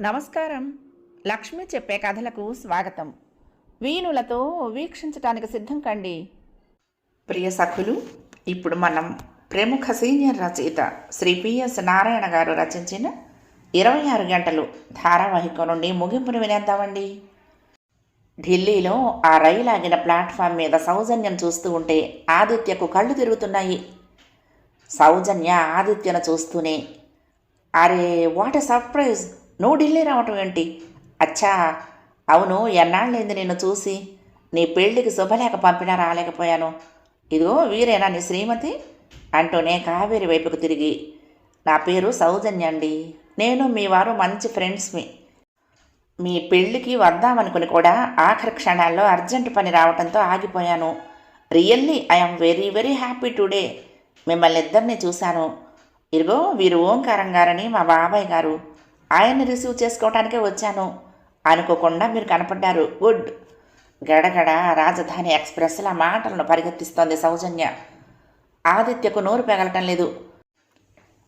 నమస్కారం. లక్ష్మి చెప్పే కథలకు స్వాగతం. వీణులతో వీక్షించటానికి సిద్ధం కండి. ప్రియ సఖులు ఇప్పుడు మనం ప్రముఖ సీనియర్ రచయిత శ్రీ పిఎస్ నారాయణ గారు రచించిన ఇరవై ఆరు గంటలు ధారావాహిక నుండి ముగింపును వినేద్దామండి. ఢిల్లీలో ఆ రైలు ఆగిన ప్లాట్ఫామ్ మీద సౌజన్యం చూస్తూ ఉంటే ఆదిత్యకు కళ్ళు తిరుగుతున్నాయి. సౌజన్య ఆదిత్యను చూస్తూనే అరే వాట్ ఎ సర్ప్రైజ్ నువ్వు ఢిల్లీ రావటం ఏంటి? అచ్చా అవును ఎన్నాళ్ళేంది నిన్ను చూసి? నీ పెళ్ళికి శుభలేఖ పంపినా రాలేకపోయాను. ఇదిగో వీరేనా నీ శ్రీమతి? అంటూనే కావేరి వైపుకు తిరిగి నా పేరు సౌజన్య అండి. నేను మీ వారు మంచి ఫ్రెండ్స్మి మీ. పెళ్ళికి వద్దామనుకుని కూడా ఆఖరి క్షణాల్లో అర్జెంట్ పని రావడంతో ఆగిపోయాను. Really I'm very very happy today. మిమ్మల్ని ఇద్దరిని చూశాను. ఇదిగో వీరు ఓంకారం గారని మా బాబాయ్ గారు ఆయన్ని రిసీవ్ చేసుకోవటానికే వచ్చాను. అనుకోకుండా మీరు కనపడ్డారు. గుడ్. గడగడ రాజధాని ఎక్స్ప్రెస్ల మాటలను పరిగెత్తిస్తోంది సౌజన్య. ఆదిత్యకు నోరు పెగలటం లేదు.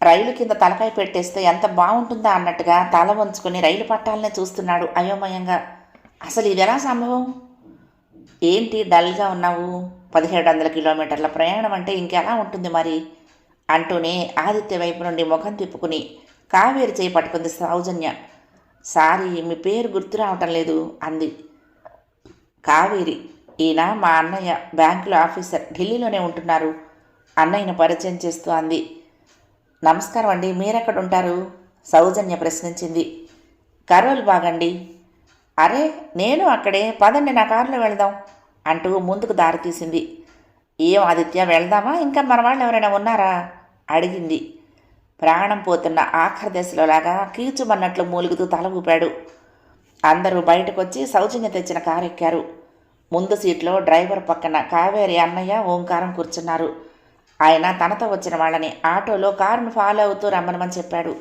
రైలు కింద తలపై పెట్టేస్తే ఎంత బాగుంటుందా అన్నట్టుగా తల వంచుకుని రైలు పట్టాలనే చూస్తున్నాడు అయోమయంగా. అసలు ఇదెలా సంభవం? ఏంటి డల్గా ఉన్నావు? పదిహేడు వందల కిలోమీటర్ల ప్రయాణం అంటే ఇంకెలా ఉంటుంది మరి? అంటూనే ఆదిత్య వైపు నుండి ముఖం తిప్పుకుని కావేరి చేయి పట్టుకుంది సౌజన్య. సారీ మీ పేరు గుర్తు రావటం లేదు అంది. కావేరి ఈయన మా అన్నయ్య బ్యాంకులో ఆఫీసర్ ఢిల్లీలోనే ఉంటున్నారు అన్నయ్యను పరిచయం చేస్తూ అంది. నమస్కారం అండి మీరెక్కడ ఉంటారు సౌజన్య ప్రశ్నించింది. కరోల్ బాగండి. అరే నేను అక్కడే పదండి నా కారులో వెళ్దాం అంటూ ముందుకు దారి తీసింది ఏం ఆదిత్య వెళ్దామా? ఇంకా మన వాళ్ళు ఎవరైనా ఉన్నారా? అడిగింది. ప్రాణం పోతున్న ఆఖరి దశలో లాగా కీచుమన్నట్లు మూలుగుతూ తల ఊపాడు. అందరూ బయటకొచ్చి సౌజన్య తెచ్చిన కారు ఎక్కారు ముందు సీట్లో డ్రైవర్ పక్కన కావేరి అన్నయ్య ఓంకారం కూర్చున్నారు. ఆయన తనతో వచ్చిన వాళ్ళని ఆటోలో కారును ఫాలో అవుతూ రమ్మనమని చెప్పాడు.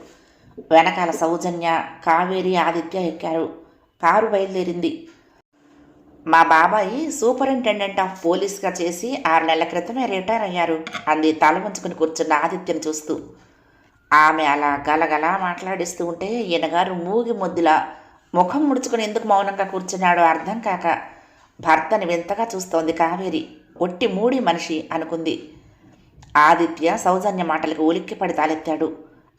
వెనకాల సౌజన్య కావేరి ఆదిత్య ఎక్కారు. కారు బయలుదేరింది. మా బాబాయి సూపరింటెండెంట్ ఆఫ్ పోలీస్గా చేసి ఆరు నెలల క్రితమే రిటైర్ అయ్యారు. అంది తల ఉంచుకుని కూర్చున్న ఆదిత్యను చూస్తూ. ఆమె అలా గలగలా మాట్లాడిస్తూ ఉంటే ఈయనగారు మూగి ముద్దులా ముఖం ముడుచుకుని ఎందుకు మౌనంగా కూర్చున్నాడో అర్థం కాక భర్తని వింతగా చూస్తోంది కావేరి. ఒట్టి మూడి మనిషి అనుకుంది. ఆదిత్య సౌజన్య మాటలకు ఉలిక్కిపడి తాలెత్తాడు.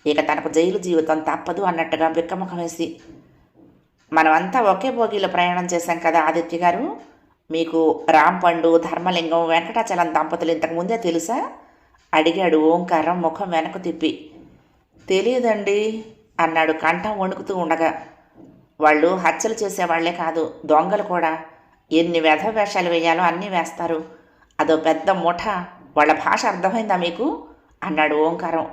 ఇక తనకు జైలు జీవితం తప్పదు అన్నట్టుగా బిక్కముఖం వేసి మనమంతా ఒకే బోగిలో ప్రయాణం చేశాం కదా ఆదిత్య గారు? మీకు రాంపండు ధర్మలింగం వెంకటాచలం దంపతులు ఇంతకు ముందే తెలుసా? అడిగాడు ఓంకారం ముఖం వెనక్కు తిప్పి. తెలియదండి అన్నాడు కంఠం వణుకుతూ ఉండగా. వాళ్ళు హత్యలు చేసేవాళ్ళే కాదు దొంగలు కూడా. ఎన్ని వ్యధ వేషాలు వేయాలో అన్నీ వేస్తారు. అదో పెద్ద ముఠ వాళ్ళ భాష అర్థమైందా మీకు? అన్నాడు ఓంకారం.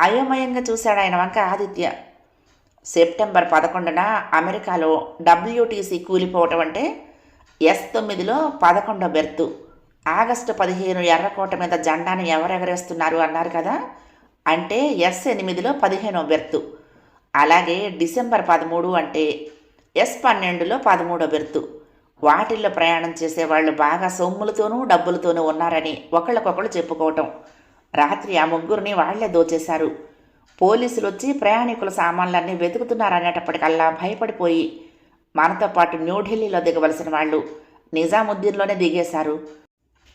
అయోమయంగా చూశాడు ఆయన వంక ఆదిత్య. సెప్టెంబర్ పదకొండున అమెరికాలో డబ్ల్యూటీసీ కూలిపోవటం అంటే ఎస్ తొమ్మిదిలో పదకొండో బెర్తు. ఆగస్టు పదిహేను ఎర్రకోట మీద జెండాను ఎవరెగరేస్తున్నారు అన్నారు కదా? అంటే ఎస్ ఎనిమిదిలో పదిహేనో బెర్తు. అలాగే డిసెంబర్ పదమూడు అంటే ఎస్ పన్నెండులో పదమూడో బెర్తు. వాటిల్లో ప్రయాణం చేసేవాళ్ళు బాగా సొమ్ములతోనూ డబ్బులతోనూ ఉన్నారని ఒకళ్ళకొకళ్ళు చెప్పుకోవటం. రాత్రి ఆ ముగ్గురిని వాళ్ళే దోచేశారు. పోలీసులు వచ్చి ప్రయాణికుల సామాన్లన్నీ వెతుకుతున్నారనేటప్పటికల్లా భయపడిపోయి మనతో పాటు న్యూఢిల్లీలో దిగవలసిన వాళ్ళు నిజాముద్దీన్లోనే దిగేశారు.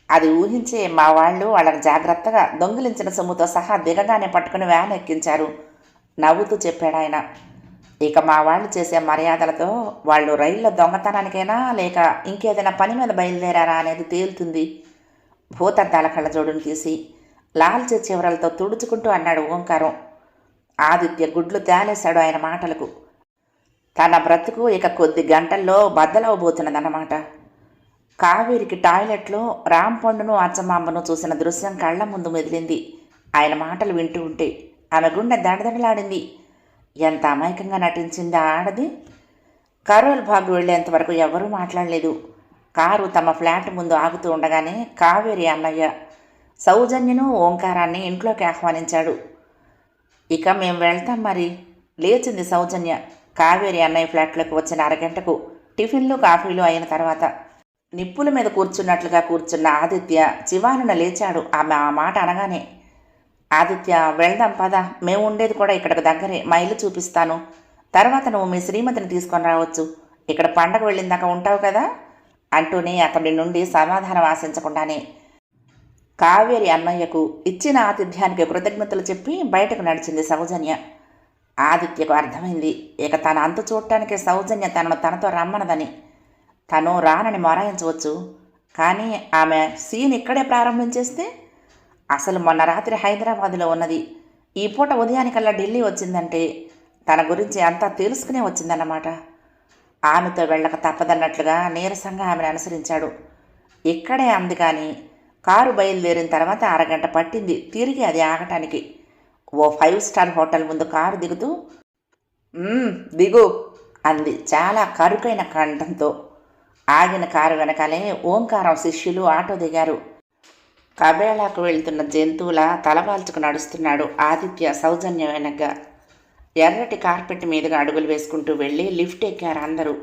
అది ఊహించే మా వాళ్ళు వాళ్ళని జాగ్రత్తగా దొంగిలించిన సొమ్ముతో సహా దిగగానే పట్టుకుని వ్యాన్ ఎక్కించారు. నవ్వుతూ చెప్పాడు ఆయన. ఇక మా వాళ్ళు చేసే మర్యాదలతో వాళ్ళు రైల్లో దొంగతనానికైనా లేక ఇంకేదైనా పని మీద బయలుదేరారా అనేది తేలుతుంది. భూతద్దాల కళ్ళజోడును తీసి లాల్చే చివరలతో తుడుచుకుంటూ అన్నాడు ఓంకారం. ఆదిత్య గుడ్లు తేలేశాడు ఆయన మాటలకు. తన బ్రతుకు ఇక కొద్ది గంటల్లో బద్దలవబోతున్నదన్నమాట కావేరికి టాయిలెట్లో రాంపండును అచ్చమాంబను చూసిన దృశ్యం కళ్ళ ముందు మెదిలింది. ఆయన మాటలు వింటూ ఉంటే ఆమె గుండె దడదడలాడింది. ఎంత అమాయకంగా నటించింది ఆడది? కరోల్ బాగు వెళ్ళేంత వరకు ఎవరూ మాట్లాడలేదు. కారు తమ ఫ్లాట్ ముందు ఆగుతూ ఉండగానే కావేరి అన్నయ్య సౌజన్యను ఓంకారాన్ని ఇంట్లోకి ఆహ్వానించాడు. ఇక మేము వెళ్తాం మరి. లేచింది సౌజన్య. కావేరి అన్నయ్య ఫ్లాట్లోకి వచ్చిన అరగంటకు టిఫిన్లు కాఫీలు అయిన తర్వాత నిప్పుల మీద కూర్చున్నట్లుగా కూర్చున్న ఆదిత్య చివానున లేచాడు. ఆమె ఆ మాట అనగానే ఆదిత్య వెళ్దాం పద. మేము ఉండేది కూడా ఇక్కడికి దగ్గరే. మా ఇల్లు చూపిస్తాను. తర్వాత నువ్వు మీ శ్రీమతిని తీసుకొని రావచ్చు. ఇక్కడ పండగ వెళ్ళిందాక ఉంటావు కదా? అంటూనే అతడి నుండి సమాధానం ఆశించకుండానే కావేరి అన్నయ్యకు ఇచ్చిన ఆతిథ్యానికి కృతజ్ఞతలు చెప్పి బయటకు నడిచింది సౌజన్య. ఆదిత్యకు అర్థమైంది ఇక తన అంతు చూడటానికి సౌజన్య తనను తనతో రమ్మనదని. తను రానని మొరాయించవచ్చు. కానీ ఆమె సీన్ ఇక్కడే ప్రారంభించేస్తే అసలు మొన్న రాత్రి హైదరాబాదులో ఉన్నది. ఈ పూట ఉదయానికల్లా ఢిల్లీ వచ్చిందంటే తన గురించి అంతా తెలుసుకునే వచ్చిందన్నమాట. ఆమెతో వెళ్ళక తప్పదన్నట్లుగా నీరసంగా ఆమెను అనుసరించాడు. ఇక్కడే అంది కానీ కారు బయలుదేరిన తర్వాత అరగంట పట్టింది తిరిగి అది ఆగటానికి. ఓ ఫైవ్ స్టార్ హోటల్ ముందు కారు దిగుతూ దిగు అంది చాలా కరుకైన కంఠంతో. ఆగిన కారు వెనకాలే ఓంకారం శిష్యులు ఆటో దిగారు. కబేళాకు వెళ్తున్న జంతువుల తలవాల్చుకు నడుస్తున్నాడు ఆదిత్య సౌజన్య వెనక ఎర్రటి కార్పెట్ మీదుగా అడుగులు వేసుకుంటూ వెళ్ళి లిఫ్ట్ ఎక్కారు అందరూ.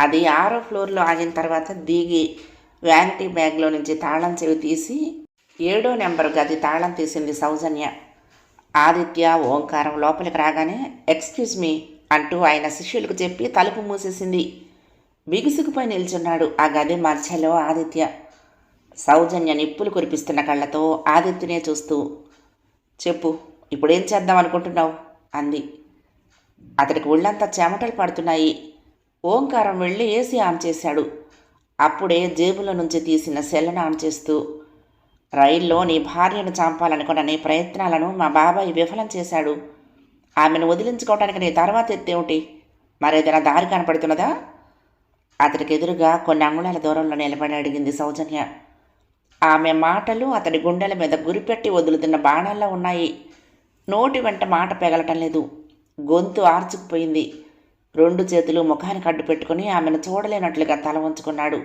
అది ఆరో ఫ్లోర్లో ఆగిన తర్వాత దిగి వ్యానిటీ బ్యాగ్లో నుంచి తాళం చెవి తీసి ఏడో నెంబర్ గది తాళం తీసింది సౌజన్య. ఆదిత్య ఓంకారం లోపలికి రాగానే ఎక్స్క్యూజ్ మీ అంటూ ఆయన శిష్యులకు చెప్పి తలుపు మూసేసింది. బిగుసుకుపోయి నిల్చున్నాడు. ఆ గది మధ్యలో ఆదిత్య సౌజన్య నిప్పులు కురిపిస్తున్న కళ్ళతో ఆదిత్యనే చూస్తూ చెప్పు ఇప్పుడేం చేద్దాం అనుకుంటున్నావు? అంది. అతడికి ఒళ్ళంతా చెమటలు పడుతున్నాయి. ఓంకారం వెళ్ళి ఏసీ ఆన్ చేశాడు. అప్పుడే జేబులో నుంచి తీసిన సెల్లను ఆన్ చేస్తూ రైల్లో నీ భార్యను చంపాలనుకున్న నీ ప్రయత్నాలను మా బాబాయ్ విఫలం చేశాడు. ఆమెను వదిలించుకోవడానికి నీ తర్వాత ఎత్తేమిటి? మరేదైనా దారి కనపడుతున్నదా? అతడికి ఎదురుగా కొన్ని అంగుళాల దూరంలో నిలబడి అడిగింది సౌజన్య. ఆమె మాటలు అతడి గుండెల మీద గురిపెట్టి వదులుతున్న బాణాల్లో ఉన్నాయి. నోటి వెంట మాట పెగలటం లేదు. గొంతు ఆర్చుకుపోయింది. రెండు చేతులు ముఖానికి అడ్డు పెట్టుకుని ఆమెను చూడలేనట్లుగా తల ఉంచుకున్నాడు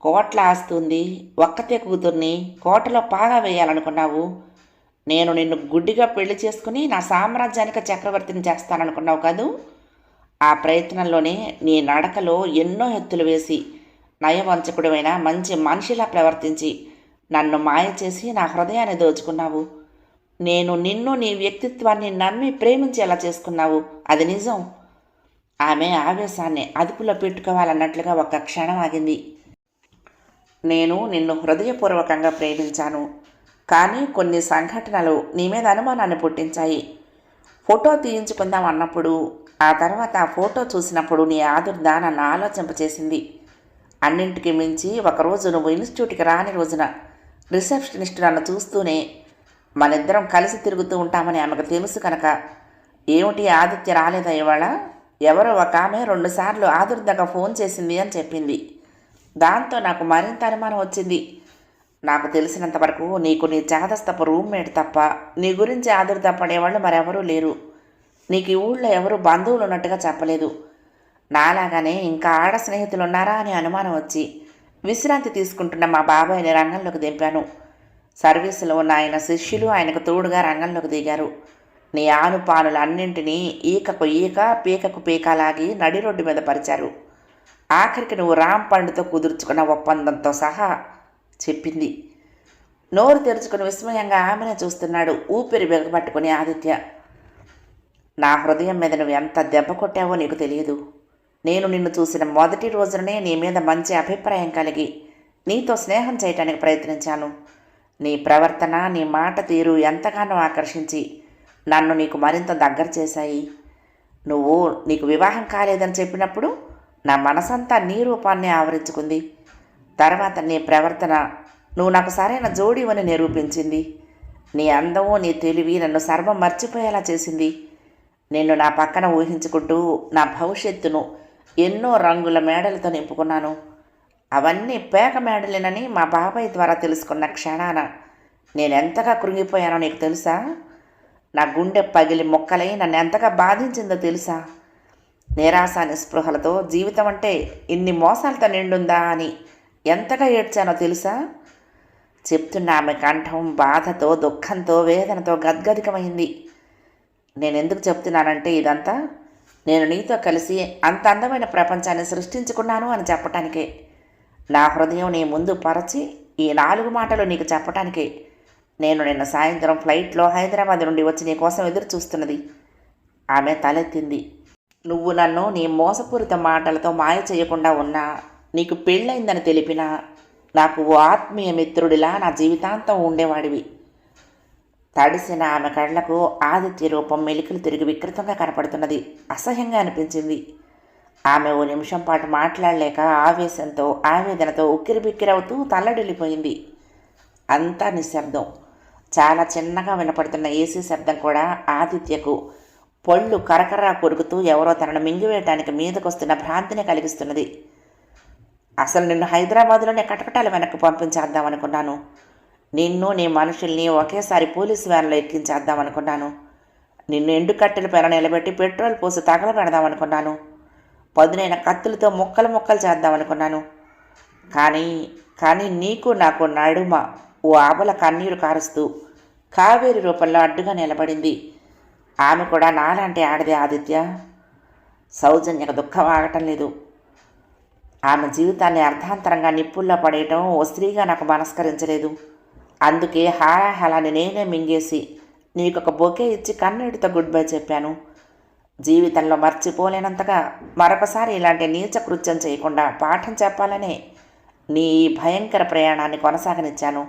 కోట్ల ఆస్తుంది ఒక్కతే కూతుర్ని కోటలో పాగా వేయాలనుకున్నావు. నేను నిన్ను గుడ్డిగా పెళ్ళి చేసుకుని నా సామ్రాజ్యానికి చక్రవర్తిని చేస్తాననుకున్నావు కదూ? ఆ ప్రయత్నంలోనే నీ నడకలో ఎన్నో ఎత్తులు వేసి నయవంచకుడమైన మంచి మనిషిలా ప్రవర్తించి నన్ను మాయ చేసి నా హృదయాన్ని దోచుకున్నావు. నేను నిన్ను నీ వ్యక్తిత్వాన్ని నమ్మి ప్రేమించేలా చేసుకున్నావు. అది నిజం. ఆమె ఆవేశాన్ని అదుపులో పెట్టుకోవాలన్నట్లుగా ఒక క్షణం ఆగింది. నేను నిన్ను హృదయపూర్వకంగా ప్రేమించాను. కానీ కొన్ని సంఘటనలు నీ మీద అనుమానాన్ని పుట్టించాయి. ఫోటో తీయించుకుందాం అన్నప్పుడు ఆ తర్వాత ఆ ఫోటో చూసినప్పుడు నీ ఆదుర్ద నన్ను ఆలోచింపచేసింది. అన్నింటికి మించి ఒకరోజు నువ్వు ఇన్స్టిట్యూట్కి రాని రోజున రిసెప్షనిస్ట్ నన్ను చూస్తూనే మనిద్దరం కలిసి తిరుగుతూ ఉంటామని ఆమెకు తెలుసు కనుక ఏమిటి ఆదిత్య రాలేదా ఇవాళ? ఎవరో ఒక ఆమె రెండుసార్లు ఆదుర్దగా ఫోన్ చేసింది అని చెప్పింది. దాంతో నాకు మరింత అనుమానం వచ్చింది. నాకు తెలిసినంతవరకు నీకు నీ చాదస్తపు రూమ్మేట్ తప్ప నీ గురించి ఆదుర్ద పడేవాళ్ళు మరెవరూ లేరు. నీకు ఈ ఊళ్ళో ఎవరు బంధువులు ఉన్నట్టుగా చెప్పలేదు. నాలాగానే ఇంకా ఆడ స్నేహితులు ఉన్నారా అని అనుమానం వచ్చి విశ్రాంతి తీసుకుంటున్న మా బాబాయ్ని రంగంలోకి దింపాను. సర్వీసులో ఉన్న ఆయన శిష్యులు ఆయనకు తోడుగా రంగంలోకి దిగారు. నీ ఆనుపానులు అన్నింటినీ ఈకకు ఈక పీకకు పీక లాగి నడి రోడ్డు మీద పరిచారు. ఆఖరికి నువ్వు రామ్ పండుతో కుదుర్చుకున్న ఒప్పందంతో సహా చెప్పింది. నోరు తెరుచుకుని విస్మయంగా ఆమెనే చూస్తున్నాడు ఊపిరి బిగపట్టుకుని ఆదిత్య. నా హృదయం మీద నువ్వు ఎంత దెబ్బ కొట్టావో నీకు తెలియదు. నేను నిన్ను చూసిన మొదటి రోజునే నీ మీద మంచి అభిప్రాయం కలిగి నీతో స్నేహం చేయటానికి ప్రయత్నించాను. నీ ప్రవర్తన నీ మాట తీరు ఎంతగానో ఆకర్షించి నన్ను నీకు మరింత దగ్గర చేశాయి. నువ్వు నీకు వివాహం కాలేదని చెప్పినప్పుడు నా మనసంతా నీ రూపాన్ని ఆవరించుకుంది. తర్వాత నీ ప్రవర్తన నువ్వు నాకు సరైన జోడీవని నిరూపించింది. నీ అందము నీ తెలివి నన్ను సర్వం మర్చిపోయేలా చేసింది. నిన్ను నా పక్కన ఊహించుకుంటూ నా భవిష్యత్తును ఎన్నో రంగుల మేడలతో నింపుకున్నాను. అవన్నీ పేక మేడలేనని మా బాబాయ్ ద్వారా తెలుసుకున్న క్షణాన నేనెంతగా కృంగిపోయానో నీకు తెలుసా? నా గుండె పగిలి మొక్కలై నన్ను ఎంతగా బాధించిందో తెలుసా? నిరాశ నిస్పృహలతో జీవితం అంటే ఇన్ని మోసాలతో నిండుందా అని ఎంతగా ఏడ్చానో తెలుసా? చెప్తున్న ఆమె కంఠం బాధతో దుఃఖంతో వేదనతో గద్గదికమైంది. నేను ఎందుకు చెప్తున్నానంటే ఇదంతా నేను నీతో కలిసి అంత అందమైన ప్రపంచాన్ని సృష్టించుకున్నాను అని చెప్పటానికే. నా హృదయం నీ ముందు పరచి ఈ నాలుగు మాటలు నీకు చెప్పటానికే. నేను నిన్న సాయంత్రం ఫ్లైట్లో హైదరాబాద్ నుండి వచ్చి నీ కోసం ఎదురు చూస్తున్నది. ఆమె తలెత్తింది. నువ్వు నన్ను నీ మోసపూరిత మాటలతో మాయ చేయకుండా ఉన్నా నీకు పెళ్ళైందని తెలిపినా నాకు ఓ ఆత్మీయ మిత్రుడిలా నా జీవితాంతం ఉండేవాడివి. తడిసిన ఆమె కళ్ళకు ఆదిత్య రూపం మెలికలు తిరిగి వికృతంగా కనపడుతున్నది. అసహ్యంగా అనిపించింది. ఆమె ఓ నిమిషం పాటు మాట్లాడలేక ఆవేశంతో ఆవేదనతో ఉక్కిరిబిక్కిరవుతూ తల్లడిల్లిపోయింది. అంతా నిశ్శబ్దం. చాలా చిన్నగా వినపడుతున్న ఏసీ శబ్దం కూడా ఆదిత్యకు పళ్ళు కరకరా కొరుకుతూ ఎవరో తనను మింగివేయటానికి మీదకొస్తున్న భ్రాంతిని కలిగిస్తున్నది. అసలు నిన్ను హైదరాబాద్లోనే కటకటాల వెనక్కి పంపించేద్దాం అనుకున్నాను నిన్ను నీ మనుషుల్ని ఒకేసారి పోలీసు వ్యాన్లో ఎక్కించేద్దాం అనుకున్నాను. నిన్ను ఎండుకట్టెల పైన నిలబెట్టి పెట్రోల్ పోసి తగలబెడదాం అనుకున్నాను పదునైన కత్తులతో ముక్కలు ముక్కలు చేద్దాం అనుకున్నాను కానీ కానీ నీకు నాకు నడుమ ఓ ఆబల కన్నీరు కారుస్తూ కావేరి రూపంలో అడ్డుగా నిలబడింది. ఆమె కూడా నాలాంటి ఆడదే ఆదిత్య. సౌజన్యకు దుఃఖం ఆగటం లేదు. ఆమె జీవితాన్ని అర్ధాంతరంగా నిప్పుల్లో పడేయటం ఓ స్త్రీగా నాకు మనస్కరించలేదు. అందుకే హాలాహలాన్ని నేనే మింగేసి నీకు ఒక బొకే ఇచ్చి కన్నీటితో గుడ్ బై చెప్పాను. జీవితంలో మర్చిపోలేనంతగా మరొకసారి ఇలాంటి నీచ కృత్యం చేయకుండా పాఠం చెప్పాలనే నీ ఈ భయంకర ప్రయాణాన్ని కొనసాగనిచ్చాను.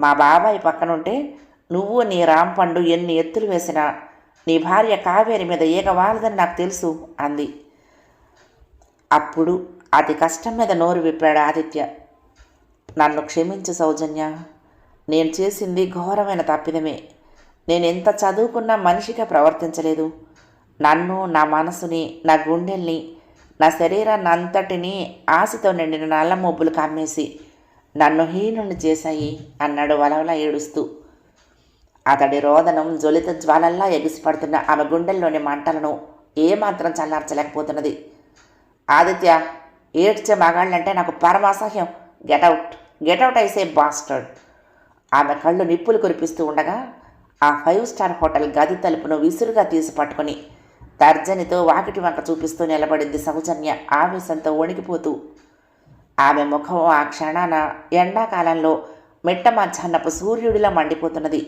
మా బాబాయ్ పక్కనుంటే నువ్వు నీ రాంపండు ఎన్ని ఎత్తులు వేసినా నీ భార్య కావేరి మీద ఈగ వాలదని నాకు తెలుసు అంది. అప్పుడు అతి కష్టం మీద నోరు విప్పాడు ఆదిత్య. నన్ను క్షమించు సౌజన్య. నేను చేసింది ఘోరమైన తప్పిదమే. నేను ఎంత చదువుకున్నా మనిషిగా ప్రవర్తించలేదు. నన్ను నా మనసుని నా గుండెల్ని నా శరీరాన్ని అంతటిని ఆశతో నిండిన నల్ల మొబ్బులు కమ్మేసి నన్ను హీనుణ్ణి చేశాయి అన్నాడు వలవల ఏడుస్తూ. అతడి రోదనం జ్వలిత జ్వాలల్లా ఎగిసిపడుతున్న ఆమె గుండెల్లోని మంటలను ఏమాత్రం చల్లార్చలేకపోతున్నది. ఆదిత్య ఏడ్చే మగాళ్ళంటే నాకు పరమాసహ్యం. Get out get out ఐసే bastard. ఆమె కళ్ళు నిప్పులు కురిపిస్తూ ఉండగా ఆ ఫైవ్ స్టార్ హోటల్ గది తలుపును విసురుగా తీసి పట్టుకుని తర్జనితో వాకిటి వంక చూపిస్తూ నిలబడింది సౌజన్య ఆవేశంతో వణికిపోతూ. ఆమె ముఖం ఆ క్షణాన ఎండాకాలంలో మెట్ట మధ్యాహ్నపు సూర్యుడిలా మండిపోతున్నది.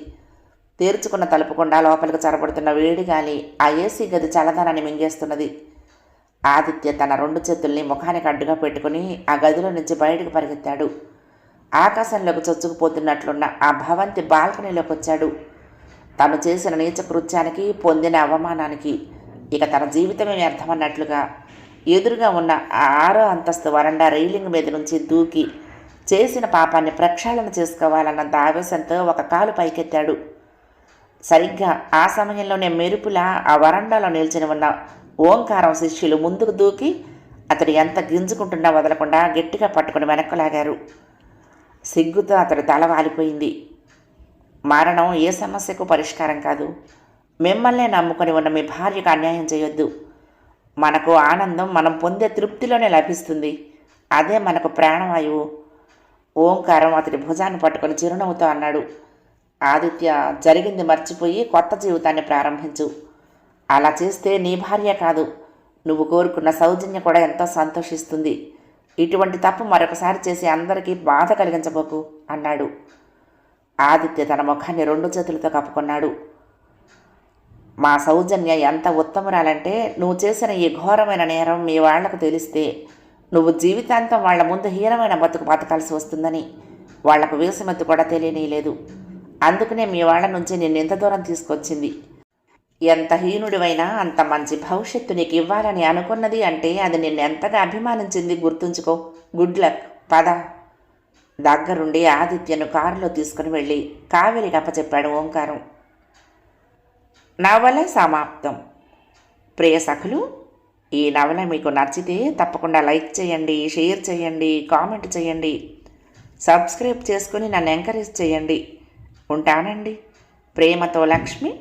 తీర్చుకున్న తలుపుకుండా లోపలికి చొరబడుతున్న వేడి గాలి ఆ ఏసీ గది చల్లదనాన్ని మింగేస్తున్నది. ఆదిత్య తన రెండు చేతుల్ని ముఖానికి అడ్డుగా పెట్టుకుని ఆ గదిలో నుంచి బయటకు పరిగెత్తాడు. ఆకాశంలోకి చొచ్చుకుపోతున్నట్లున్న ఆ భవంతి బాల్కనీలోకి వచ్చాడు. తను చేసిన నీచ కృత్యానికి పొందిన అవమానానికి ఇక తన జీవితమే వ్యర్థమన్నట్లుగా ఎదురుగా ఉన్న ఆ ఆరో అంతస్తు వరండా రైలింగ్ మీద నుంచి దూకి చేసిన పాపాన్ని ప్రక్షాళన చేసుకోవాలన్నంత ఆవేశంతో ఒక కాలు పైకెత్తాడు. సరిగ్గా ఆ సమయంలోనే మెరుపులా ఆ వరండాలో నిల్చుని ఉన్న ఓంకారం శిష్యులు ముందుకు దూకి అతడు ఎంత గింజుకుంటున్నా వదలకుండా గట్టిగా పట్టుకుని వెనక్కు లాగారు. సిగ్గుతో అతడు తల వాలిపోయింది. మరణం ఏ సమస్యకు పరిష్కారం కాదు. మిమ్మల్నే నమ్ముకొని ఉన్న మీ భార్యకు అన్యాయం చేయొద్దు. మనకు ఆనందం మనం పొందే తృప్తిలోనే లభిస్తుంది. అదే మనకు ప్రాణవాయువు. ఓంకారం అతడి భుజాన్ని పట్టుకొని చిరునవ్వుతో అన్నాడు. ఆదిత్య జరిగింది మర్చిపోయి కొత్త జీవితాన్ని ప్రారంభించు. అలా చేస్తే నీ భార్య కాదు. నువ్వు కోరుకున్న సౌజన్య కూడా ఎంతో సంతోషిస్తుంది. ఇటువంటి తప్పు మరొకసారి చేసి అందరికీ బాధ కలిగించబోకు అన్నాడు. ఆదిత్య తన ముఖాన్ని రెండు చేతులతో కప్పుకున్నాడు. మా సౌజన్య ఎంత ఉత్తమురాలంటే నువ్వు చేసిన ఈ ఘోరమైన నేరం మీ వాళ్ళకు తెలిస్తే నువ్వు జీవితాంతం వాళ్ళ ముందు హీనమైన బతుకు బతకాల్సి వస్తుందని వాళ్ళకు వేసమెత్తు కూడా తెలియనీయలేదు అందుకనే మీ వాళ్ళ నుంచి నిన్ను ఎంత దూరం తీసుకొచ్చింది. ఎంత హీనుడివైనా అంత మంచి భవిష్యత్తు నీకు ఇవ్వాలని అనుకున్నది అంటే అది నిన్ను ఎంతగా అభిమానించింది గుర్తుంచుకో. గుడ్ లక్ పద. దగ్గరుండి ఆదిత్యను కారులో తీసుకుని వెళ్ళి కావేరికి అప్పచెప్పాడు ఓంకారం. నవల సమాప్తం. ప్రియ సఖులు ఈ నవల మీకు నచ్చితే తప్పకుండా లైక్ చేయండి షేర్ చేయండి కామెంట్ చేయండి. సబ్స్క్రైబ్ చేసుకుని నన్ను ఎంకరేజ్ చేయండి. ఉంటానండి. ప్రేమతో లక్ష్మి.